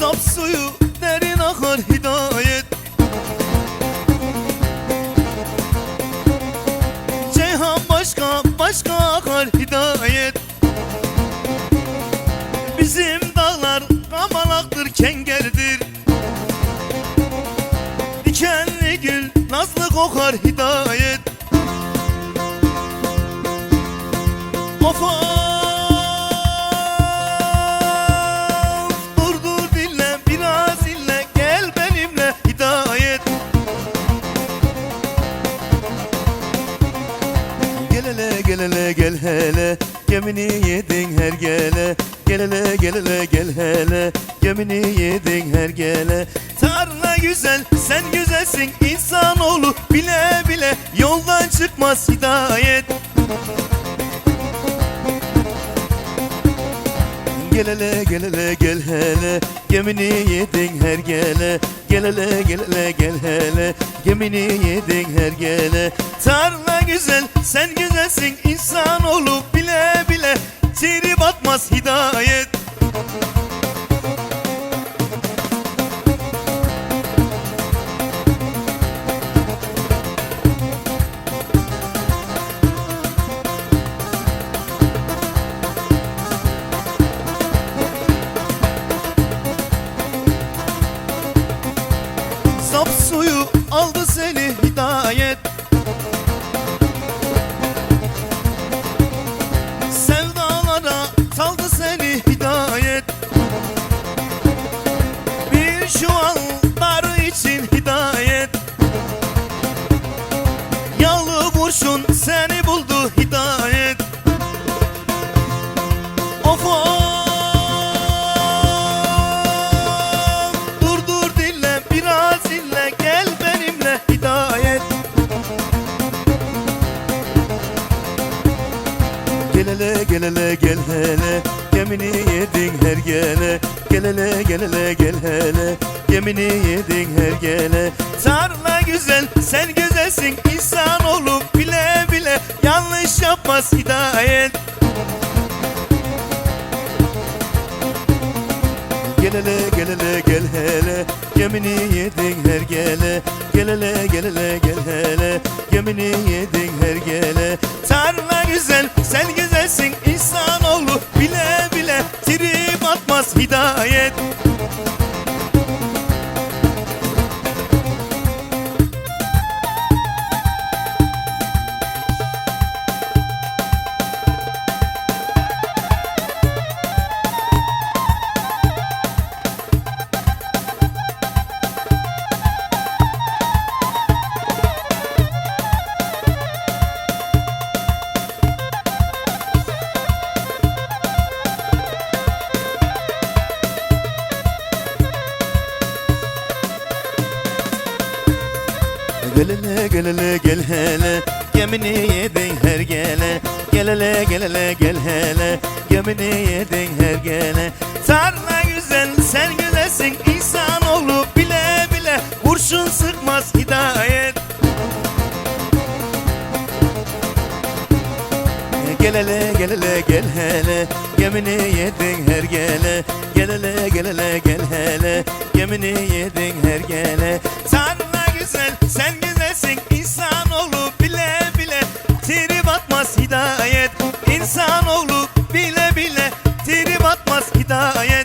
Azap suyu derin akar hidayet. Ceyhan başka başka akar hidayet. Bizim dağlar kamalaktır kengerdir. Dikenli gül nazlı kokar hidayet. Of gel hele Gemini yedin her gele. Gel hele gel hele gel hele Gemini yedin her gele. Tarla güzel sen güzelsin insanoğlu bile bile Yoldan çıkmaz hidayet. Gel hele gel hele gel hele Gemini yedin her gele. Gel hele gel hele gel hele Gemini yedin her gele. Tarla güzel sen güzelsin insanoğlu bile bile Siri batmaz hidayet. Sap suyu aldı seni hidayet kurşun seni buldu hidayet. Of of. Dur dur dinle biraz dinle Gel benimle hidayet. Gel hele gel hele gel hele Gemini yedin her gele Gel hele gel hele gel hele Gemini yedin her gele Tarla güzel sen güzelsin insanoğlu bile bile Yanlış yapmaz hidayet. Gel hele gel hele gel hele Gemini yedin her gele Gel hele gel hele gel hele Gemini yedin her gele Tarla güzel sen güzelsin Gel hele gel hele. Gemini yedin her gele. Gel hele gel hele. Gemini yedin her gele. Tarla güzel sen güzelsin insanoğlu bile bile Kurşun sıkmaz hidayet. Gel hele gel hele. Gemini yedin her gele. Gel hele gel hele. Gemini yedin her gele. Tarla güzel sen güzelsin insanoğlu bile bile Trip atmaz hidayet. İnsanoğlu bile bile Trip atmaz hidayet